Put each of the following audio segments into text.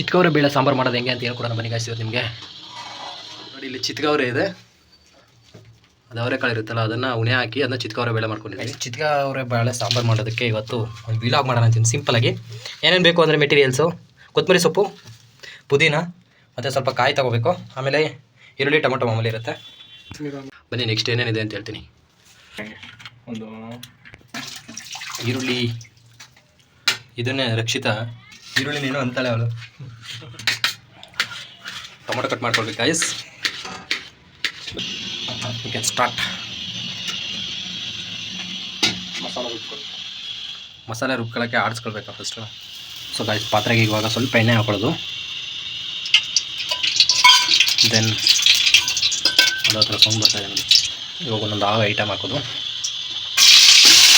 ಚಿತ್ಕವರೆ ಬೇಳೆ ಸಾಂಬಾರು ಮಾಡೋದು ಹೆಂಗೆ ಅಂತ ಹೇಳ್ಕೊಡೋಣ ಬನ್ನಿ ಕಾಯಿಸಿದ್ರು ನಿಮಗೆ. ನೋಡಿ ಇಲ್ಲಿ ಚಿತ್ಕವ್ರೆ ಇದೆ. ಅದು ಅವರೆಕಾಳು ಇರುತ್ತಲ್ಲ ಅದನ್ನು ಉಣೆ ಹಾಕಿ ಅದನ್ನ ಚಿತ್ಕವ್ರೆ ಬೇಳೆ ಮಾಡ್ಕೊಂಡಿದ್ದೀನಿ ಚಿತ್ಕವ್ರೆ ಬೇಳೆ ಸಾಂಬಾರು ಮಾಡೋದಕ್ಕೆ ಇವತ್ತು ಒಂದು ವಿಲಾಗ್ ಮಾಡೋಣ ಅಂತೀನಿ ಸಿಂಪಲಾಗಿ ಏನೇನು ಬೇಕು ಅಂದರೆ ಮೆಟೀರಿಯಲ್ಸು ಕೊತ್ತಂಬರಿ ಸೊಪ್ಪು ಪುದೀನ ಮತ್ತು ಸ್ವಲ್ಪ ಕಾಯಿ ತಗೋಬೇಕು. ಆಮೇಲೆ ಈರುಳ್ಳಿ ಟೊಮೊಟೊ ಮಾಮೂಲಿ ಇರುತ್ತೆ. ಬನ್ನಿ ನೆಕ್ಸ್ಟ್ ಏನೇನಿದೆ ಅಂತ ಹೇಳ್ತೀನಿ. ಒಂದು ಈರುಳ್ಳಿ. ಇದನ್ನೇ ರಕ್ಷಿತಾ ಈರುಳ್ಳಿ ನೀನು ಅಂತಾಳೆ ಅವಳು. ಟೊಮೊಟೊ ಕಟ್ ಮಾಡ್ಕೊಳ್ಬೇಕು guys you can start masala ರುಬ್ಕೊಳ್ಳಿ ಮಸಾಲೆ ರುಬ್ಕೊಳ್ಳೋಕ್ಕೆ ಆಡಿಸ್ಕೊಳ್ಬೇಕಾ ಫಸ್ಟು ಸೊ ಗಾಯ್ಸ್ ಪಾತ್ರೆಗೆ ಇವಾಗ ಸ್ವಲ್ಪ ಎಣ್ಣೆ ಹಾಕೊಳ್ಳೋದು. ದೆನ್ ಅದರ ಥರ ಸೌಂಡ್ ಬರ್ತಾ ಇದೆ ನೋಡಿ. ಇವಾಗ ಒಂದೊಂದು ಆಗ ಐಟಮ್ ಹಾಕೋದು.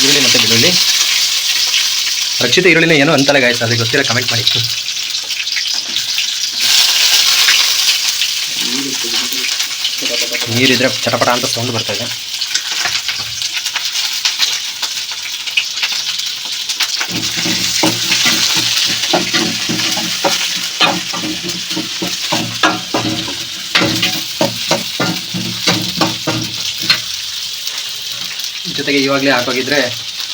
ಈರುಳ್ಳಿ ಮತ್ತು ಬೆಳ್ಳುಳ್ಳಿ. ರಕ್ಷಿತ ಈರುಳ್ಳಿನ ಏನೋ ಅಂತಲ್ಲ ಗಾಯ್ಸ್ ಅದಕ್ಕೆ ಗೊತ್ತಿರೋ ಕಮೆಂಟ್ ಮಾಡಿ. ನೀರಿದ್ರೆ ಚಟಪಟ ಅಂತ ಸೌಂಡ್ ಬರ್ತಾ ಇದೆ. ಜೊತೆಗೆ ಇವಾಗಲೇ ಹಾಕೋಗಿದ್ರೆ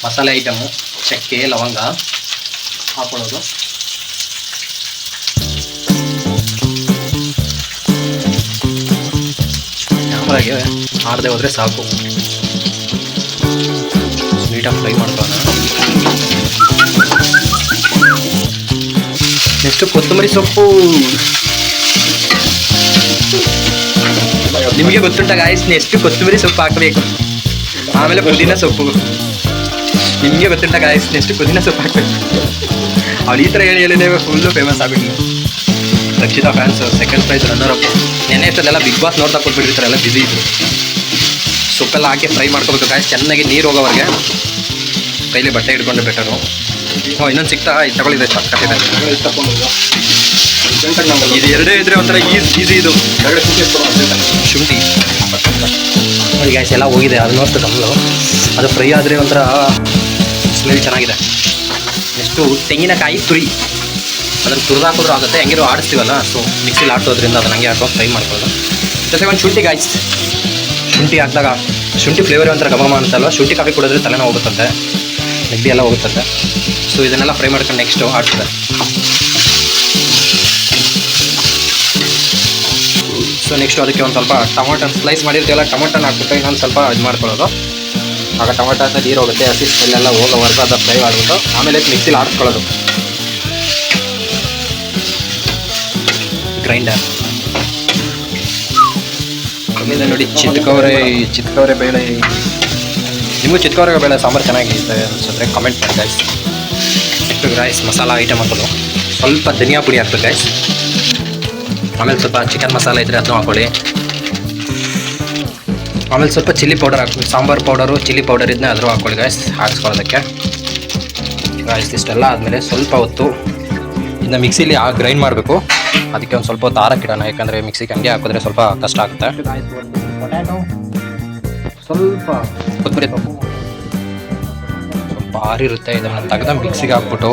ಮಸಾಲೆ ಐಟಮು ಚಕ್ಕೆ, ಲವಂಗ ಹಾಕೊಳ್ಳೋದು. ಕ್ಯಾಮ್ರಾಗೆ ಆಡದೆ ಹೋದರೆ ಸಾಕು. ನೀಟಾಗಿ ಫ್ರೈ ಮಾಡ್ಕೊಳ್ಳೋಣ. ನೆಕ್ಸ್ಟ್ ಕೊತ್ತಂಬರಿ ಸೊಪ್ಪು. ನಿಮಗೆ ಗೊತ್ತುಂಟಾಗ ಆಯ್ತು ನೆಕ್ಸ್ಟ್ ಕೊತ್ತಂಬರಿ ಸೊಪ್ಪು ಹಾಕಬೇಕು. ಆಮೇಲೆ ಪುದೀನ ಸೊಪ್ಪು. ನಿಮಗೆ ಗೊತ್ತಿಲ್ಲ ಗಾಯಸ್ ನೆಕ್ಸ್ಟ್ ಪುದೀನ ಸೊಪ್ಪು ಹಾಕ್ಬೇಕು. ಅವಳು ಈ ಥರ ಹೇಳಿ ಹೇಳಿದೆ ಫುಲ್ಲು ಫೇಮಸ್ ಆಗಿಬಿಟ್ಟು Rakshita fans second prize runner up ನೆನೆ ಇಷ್ಟದೆಲ್ಲ ಬಿಗ್ ಬಾಸ್ ನೋಡ್ತಾ ಕೊಟ್ಬಿಟ್ಟಿರ್ತಾರೆ ಎಲ್ಲ ಬಿಸಿ ಇದ್ರು. ಸೊಪ್ಪೆಲ್ಲ ಹಾಕಿ ಫ್ರೈ ಮಾಡ್ಕೋಬೇಕು ಗಾಯಸ್ ಚೆನ್ನಾಗಿ ನೀರು ಹೋಗೋವರೆಗೆ. ಕೈಲಿ ಬಟ್ಟೆ ಹಿಡ್ಕೊಂಡು ಬೆಟರು ಹ್ಞೂ ಇನ್ನೊಂದು ಸಿಗ್ತಾ ಇದು ತಗೊಳ್ಳಿದೆ ಕಟ್ಟಿದೆ ಇದು ಎರಡೇ ಇದ್ರೆ ಒಂಥರ ಈಸಿ ಈಸಿ ಇದು. ಶುಂಠಿ. ಗ್ಯಾಸ್ ಎಲ್ಲ ಹೋಗಿದೆ ಆಲ್ಮೋಸ್ಟ್ ಕಮ್ಮಲು ಅದು ಫ್ರೈ ಆದರೆ ಒಂಥರ ಸ್ಮೆಲ್ ಚೆನ್ನಾಗಿದೆ. ನೆಕ್ಸ್ಟು ತೆಂಗಿನಕಾಯಿ ತುರಿ. ಅದನ್ನು ತುರಿದು ಆಗುತ್ತೆ. ಹೆಂಗಿರೋ ಆಡಿಸ್ತೀವಲ್ಲ ಸೊ ಮಿಕ್ಸಿಲಿ ಆಡ್ಸೋದ್ರಿಂದ ಅದನ್ನ ಹಂಗೆ ಹಾಕೋ ಫ್ರೈ ಮಾಡ್ಕೊಳ್ಳೋದು. ಜೊತೆಗೆ ಒಂದು ಶುಂಠಿ ಗಾಯ್ಸ್ ಶುಂಠಿ ಹಾಕಿದಾಗ, ಶುಂಠಿ ಫ್ಲೇವರ್ ಒಂಥರ ಗಮಮ ಅಂತಲ್ವ ಶುಂಠಿ ಕಾಫಿ ಕುಡಿದ್ರೆ ತಲೆನೋ ಹೋಗುತ್ತಂತೆ. ನೆಗಡಿ ಎಲ್ಲ ಹೋಗುತ್ತಂತೆ. ಸೊ ಇದನ್ನೆಲ್ಲ ಫ್ರೈ ಮಾಡ್ಕೊಂಡು ನೆಕ್ಸ್ಟು ಆಡ್ತದೆ ಸೊ ನೆಕ್ಸ್ಟು ಅದಕ್ಕೆ ಒಂದು ಸ್ವಲ್ಪ ಟೊಮೊಟೊ ಸ್ಲೈಸ್ ಮಾಡಿರ್ತೀವಲ್ಲ, ಟೊಮೊಟೊನ ಹಾಕ್ಬಿಟ್ಟು ಇನ್ನೊಂದು ಸ್ವಲ್ಪ ಇದು ಮಾಡ್ಕೊಳ್ಳೋದು ಆಗ ಟೊಮೆಟೊ ಅಂತ ನೀರು ಹೋಗುತ್ತೆ ಹಸಿ ಸ್ಮೆಲ್ಲೆಲ್ಲ ಹೋಗೋವರೆಗೂ ಅದು ಫ್ರೈ ಮಾಡಿಬಿಟ್ಟು ಆಮೇಲೆ ಮಿಕ್ಸಿಲಿ ಆಡಿಸ್ಕೊಳ್ಳೋದು. ಗ್ರೈಂಡರ್ ಆಮೇಲೆ ನೋಡಿ ಚಿತ್ಕವರೆ ಚಿತ್ಕವರೆ ಬೇಳೆ ನಿಮಗೂ ಚಿತ್ಕವರೆ ಬೇಳೆ ಸಾಂಬಾರು ಚೆನ್ನಾಗಿದೆ ಅನ್ಸಿದ್ರೆ ಕಮೆಂಟ್ ಮಾಡಿ guys next rice masala item ಹಾಕೋದು ಸ್ವಲ್ಪ ಧನಿಯಾ ಪುಡಿ ಹಾಕ್ಬೇಕು ಗೈಸ್ ಆಮೇಲೆ ಸ್ವಲ್ಪ ಚಿಕನ್ ಮಸಾಲೆ ಇದ್ದರೆ ಅದನ್ನು ಹಾಕೊಳ್ಳಿ. ಆಮೇಲೆ ಸ್ವಲ್ಪ ಚಿಲ್ಲಿ ಪೌಡರ್ ಹಾಕ್ಬೇಕು. ಸಾಂಬಾರು ಪೌಡರು, ಚಿಲ್ಲಿ ಪೌಡರ್ ಇದನ್ನ ಅದ್ರೂ ಹಾಕ್ಕೊಳ್ಳಿ ಗಾಯ್ಸ್ ಹಾಕ್ಸ್ಕೊಳ್ಳೋದಕ್ಕೆ. ಗಾಯ್ಸ್ ಇಷ್ಟೆಲ್ಲ ಆದಮೇಲೆ ಸ್ವಲ್ಪ ಹೊತ್ತು ಇದನ್ನ ಮಿಕ್ಸಿಲಿ ಗ್ರೈಂಡ್ ಮಾಡಬೇಕು. ಅದಕ್ಕೆ ಒಂದು ಸ್ವಲ್ಪ ಹೊತ್ತು ಆರಕ್ಕಿಡೋಣ ಯಾಕಂದರೆ ಮಿಕ್ಸಿಗೆ ಹಂಗೆ ಹಾಕಿದ್ರೆ ಸ್ವಲ್ಪ ಕಷ್ಟ ಆಗುತ್ತೆ. ಸ್ವಲ್ಪ ಕೊತ್ತಂಬರಿ ಸ್ವಲ್ಪ ಆರಿರುತ್ತೆ. ಇದನ್ನು ತೆಗೆದ ಮಿಕ್ಸಿಗೆ ಹಾಕ್ಬಿಟ್ಟು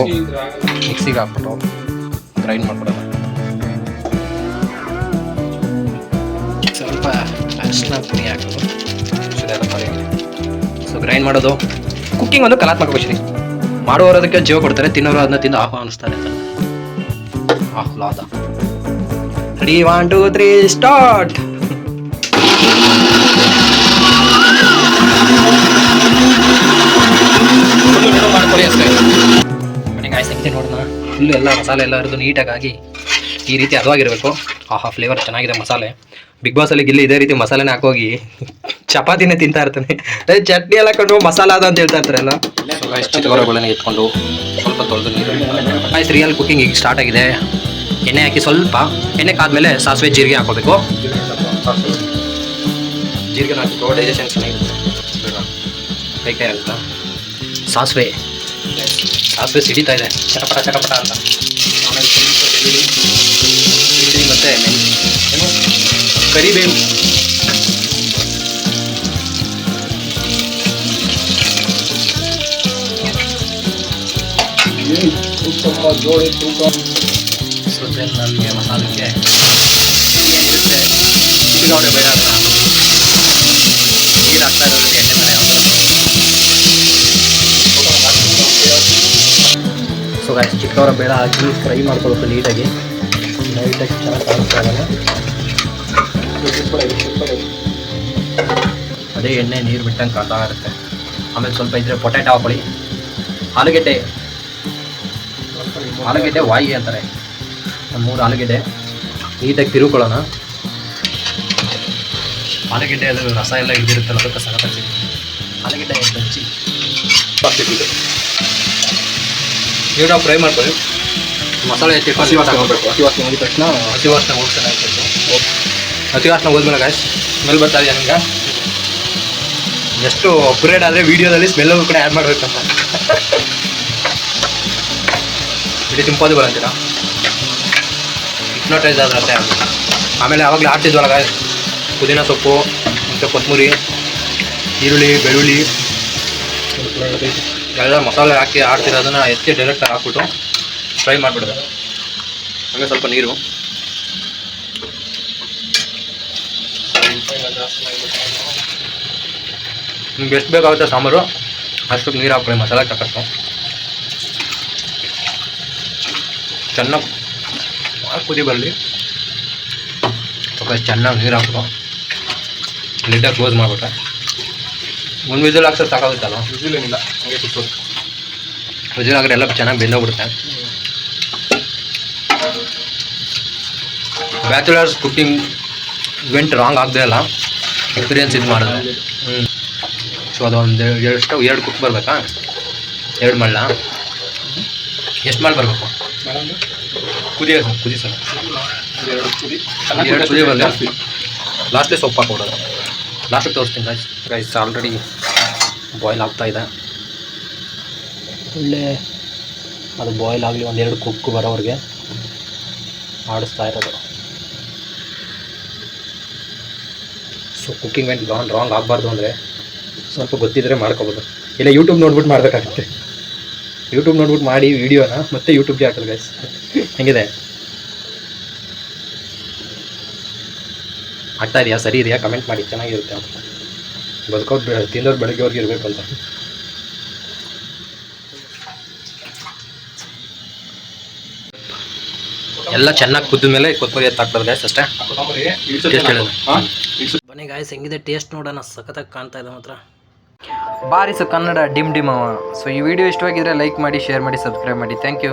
ಮಿಕ್ಸಿಗೆ ಹಾಕ್ಬಿಟ್ಟು, ಗ್ರೈಂಡ್ ಮಾಡ್ಬಿಡೋಣ. ಅರಿಶಿನ ಪುಡಿ ಹಾಕೋದು ಸೊ ಗ್ರೈಂಡ್ ಮಾಡೋದು. ಕುಕ್ಕಿಂಗ್ ಒಂದು ಕಲಾತ್ಮಕ ವಿಷಯ ಮಾಡುವವರು ಅದಕ್ಕೆ ಜೀವ ಕೊಡ್ತಾರೆ ತಿನ್ನೋರು ಅದನ್ನ ತಿಂದು ಆಹ್ವಾನಿಸ್ತಾರೆ ಆಹ್ಲಾದ. Three one two three start ಮಾಡ್ಕೊಳ್ಳಿ ಅಷ್ಟೇ ಮನೆಗೆ ಹೆಂಗೆ ನೋಡೋಣ? ಫುಲ್ಲು ಎಲ್ಲ ಮಸಾಲೆ ಎಲ್ಲ ಇರೋದು ನೀಟಾಗಿ ಈ ರೀತಿ ಹದವಾಗಿರಬೇಕು ಆಹಾ ಫ್ಲೇವರ್ ಚೆನ್ನಾಗಿದೆ ಮಸಾಲೆ. ಬಿಗ್ ಬಾಸಲ್ಲಿ ಗಿಲ್ಲಿ ಇದೇ ರೀತಿ ಮಸಾಲೆನೇ ಹಾಕೋಗಿ ಚಪಾತಿನೇ ತಿಂತಾ ಇರ್ತಾನೆ. ಅದೇ ಚಟ್ನಿ ಎಲ್ಲ ಕಂಡು ಮಸಾಲ ಅದ ಅಂತ ಹೇಳ್ತಾ ಇರ್ತಾರಲ್ಲ. ಚಿತ್ರಗಳನ್ನ ಎತ್ಕೊಂಡು ಸ್ವಲ್ಪ ತೊಳೆದು ನೀರು ರಿಯಲ್ ಕುಕಿಂಗ್ ಈಗ ಸ್ಟಾರ್ಟ್ ಆಗಿದೆ. ಎಣ್ಣೆ ಹಾಕಿ ಸ್ವಲ್ಪ ಎಣ್ಣೆ ಕಾದ್ಮೇಲೆ ಸಾಸಿವೆ ಜೀರಿಗೆ ಹಾಕೋಬೇಕು. ಜೀರಿಗೆ ಹಾಕಿಟ್ಟು ಡೈಜೆಷನ್ ಚೆನ್ನಾಗಿರುತ್ತೆ ಆಗುತ್ತಾ ಸಾಸಿವೆ. ಸಾಸಿವೆ ಸಿಡಿತಾ ಇದೆ. ಚಟಪಟ ಚಟಪಟ ಅಂತ. ಕರಿಬೇವು ತೂಕ ಜೋಳಿ ತೂಕ ಸೊ ದೆನ್ ನಮಗೆ ಮಸಾಲಕ್ಕೆ ಏನಿರುತ್ತೆ ಚಿಕ್ಕಗೌಡೆ ಬೇಡ ಅಂತ ನೀರು ಹಾಕ್ತಾ ಇರೋದಕ್ಕೆ ಎಣ್ಣೆ ಮನೆ ಸೊ ಗಾಯ್ಸ್ ಚಿಕ್ಕವರ ಬೇಡ ಹಾಕಿ ಫ್ರೈ ಮಾಡ್ಕೊಳ್ಬೇಕು ನೀಟಾಗಿ ನೀಟಾಗಿ ಚೆನ್ನಾಗಿ ಕಾಣಿಸ್ತಾ ಇದ್ದಾನೆ ಅದೇ ಎಣ್ಣೆ ನೀರು ಬಿಟ್ಟಂಗೆ ಕಾಣ್ತಾ ಇರುತ್ತೆ. ಆಮೇಲೆ ಸ್ವಲ್ಪ ಇದ್ರೆ ಪೊಟ್ಯಾಟೊ ಹಾಕೊಳ್ಳಿ ಆಲೂಗೆಡ್ಡೆ. ಆಲೂಗೆಡ್ಡೆ ವಾಯಿ ಅಂತಾರೆ. ಒಂದು ಮೂರು ಆಲೂಗೆಡ್ಡೆ. ನೀಟಾಗಿ ತಿರುಕೊಳ್ಳೋಣ. ಆಲೂಗೆಡ್ಡೆ ಅದು ರಸ ಎಲ್ಲ ಇದ್ದಿರುತ್ತಲ್ಲ ಅದಕ್ಕೆ ಸಗತ್ತಾಗಿ ಆಲೂಗೆಡ್ಡೆ ಹಚ್ಚಿ. ನೀಟಾಗಿ ಫ್ರೈ ಮಾಡ್ಕೊಳ್ಳಿ. ಮಸಾಲೆ ಹಸಿ ವಾಸನೆ ಹೋಗಬೇಕು ಹೋಗ್ಬೇಕು ಹಸಿ ವಾಸನೆ ಹೋಗಿದ ತಕ್ಷಣ ಹಸಿ ವಾಸನೆ ಹೋಗ್ತಾನೆ ಹಸಿ ವಾಸನೆ ಹೋದ್ಮೇಲೆ ಗಾಯ್ಸ್ ಸ್ಮೆಲ್ ಬರ್ತಾ ಇದೆಯಾ ನಿಮ್ಗೆ? ಎಷ್ಟು ಅಪ್ಗ್ರೇಡ್ ಆದರೆ ವೀಡಿಯೋದಲ್ಲಿ ಸ್ಮೆಲ್ ಕೂಡ ಆ್ಯಡ್ ಮಾಡಬೇಕಂತ. ಇಡೀ ಇಂಪಾಸಿಬಲ್ ಅಂತೀರಾ ಹಿಪ್ನೋಟೈಸ್ ಆದ್ರೆ ಆಮೇಲೆ ಆವಾಗಲೇ ಆಡ್ತಿದ್ವಲ್ಲ ಗಾಯ್ಸ್ ಪುದೀನ ಸೊಪ್ಪು, ಮತ್ತು ಕೊತ್ತಂಬರಿ ಈರುಳ್ಳಿ, ಬೆಳ್ಳುಳ್ಳಿ. ಎಲ್ಲ ಮಸಾಲೆ ಹಾಕಿ ಆಡ್ತಿರೋದನ್ನ ಎತ್ತಿ ಡೈರೆಕ್ಟಾಗಿ ಹಾಕ್ಬಿಟ್ಟು ಫ್ರೈ ಮಾಡಿಬಿಡೋದು. ಹಂಗೆ ಸ್ವಲ್ಪ ನೀರು. ನಿಮ್ಗೆ ಎಷ್ಟು ಬೇಕಾಗುತ್ತೆ ಸಾಂಬಾರು ಅಷ್ಟಕ್ಕೆ ನೀರು ಹಾಕೊಳ್ಳಿ ಮಸಾಲೆ ತಕ್ಕಷ್ಟು ಚೆನ್ನಾಗಿ ಕುದಿ ಬರಲಿ. ಸ್ವಲ್ಪ ಚೆನ್ನಾಗಿ ನೀರು ಹಾಕ್ಬಿಟ್ಟು ಲಿಡ್ಡಾಗಿ ಕ್ಲೋಸ್ ಮಾಡಿಬಿಟ್ರೆ. ಒಂದು ವಿಸಲ್ ಹಾಕ್ಸೋದು ಸಾಕಾಗುತ್ತಲ್ಲ? ವಿಸಿಲ್ ಏನಿಲ್ಲ ಹಂಗೆ ಸುತ್ತೋದು ವಿಸಲ್ ಹಾಕಿದ್ರೆ ಎಲ್ಲ ಚೆನ್ನಾಗಿ ಬೆಂದೋಗ್ಬಿಡುತ್ತೆ. ಬ್ಯಾಚುಲರ್ಸ್ ಕುಕ್ಕಿಂಗ್ ಇವೆಂಟ್ ರಾಂಗ್ ಆಗದೆ ಅಲ್ಲ ಎಕ್ಸ್ಪೀರಿಯನ್ಸ್ ಇದು ಮಾಡಿದ್ರೆ. ಹ್ಞೂ ಸೊ ಅದೊಂದು ಎರಡು ಸ್ಟವ್ ಎರಡು ಕುಕ್ ಬರಬೇಕಾ? ಎರಡು ಮಳ್ಳ? ಎಷ್ಟು ಮಾಡಿ ಬರಬೇಕು? ಕುದಿ ಕುದಿ ಸರ್ ಕುದಿ ಎರಡು ಕುದಿ ಲಾಸ್ಟ್ಲಿ ಸೊಪ್ಪು ಹಾಕೊಡೋದು ಲಾಸ್ಟಿಗೆ ತೋರಿಸ್ತೀನಿ ರೈಸ್ ರೈಸ್ ಆಲ್ರೆಡಿ ಬಾಯ್ಲ್ ಆಗ್ತಾ ಇದೆ. ಒಳ್ಳೆ ಅದು ಬಾಯ್ಲ್ ಆಗಲಿ ಒಂದೆರಡು ಕುಕ್ಕು ಬರೋವ್ರಿಗೆ ಆಡಿಸ್ತಾ ಇರೋದು. So cooking went gone wrong ಆಗಬಾರ್ದು ಅಂದರೆ ಸ್ವಲ್ಪ ಗೊತ್ತಿದ್ರೆ ಮಾಡ್ಕೋಬೋದು. ಇಲ್ಲ ಯೂಟ್ಯೂಬ್ ನೋಡ್ಬಿಟ್ಟು ಮಾಡಬೇಕಾಗುತ್ತೆ. ಯೂಟ್ಯೂಬ್ ನೋಡ್ಬಿಟ್ಟು ಮಾಡಿ ವೀಡಿಯೋನ ಮತ್ತೆ ಯೂಟ್ಯೂಬ್ಗೆ ಹಾಕೋದು ಗೈಸ್ ಹೆಂಗಿದೆ? ಆಗ್ತಾ ಇದೆಯಾ? ಸರಿ ಇದೆಯಾ? ಕಮೆಂಟ್ ಮಾಡಿ. ಚೆನ್ನಾಗಿರುತ್ತೆ ಅಂತ. ಬದುಕೋ ಬೇಡ ತಿಂದವ್ರು ಬೆಳಗ್ಗೆವರೆಗೆ ಇರಬೇಕು ಅಂತ. ಎಲ್ಲ ಚೆನ್ನಾಗಿ ಕುದ್ದ ಮೇಲೆ ಕೊತ್ತಂಬರಿ ಎತ್ತಾಕ್ಬೋದು ಗೈಸ್ ಗಾಯ್ಸ್ ಅಷ್ಟೇ. ಬನ್ನಿ ಗಾಯ್ಸ್ ಹೆಂಗಿದೆ? ಟೇಸ್ಟ್ ನೋಡೋಣ. ಸಖತ್ತಾಗಿ ಕಾಣ್ತಾ ಇದೆ ಮಾತ್ರ. ಬಾರಿಸು ಕನ್ನಡ ಡಿಮ್ ಡಿಮ್ ಅವ. ಸೊ ಈ ವಿಡಿಯೋ ಇಷ್ಟವಾಗಿದ್ರೆ ಲೈಕ್ ಮಾಡಿ ಶೇರ್ ಮಾಡಿ ಸಬ್ಸ್ಕ್ರೈಬ್ ಮಾಡಿ. Thank you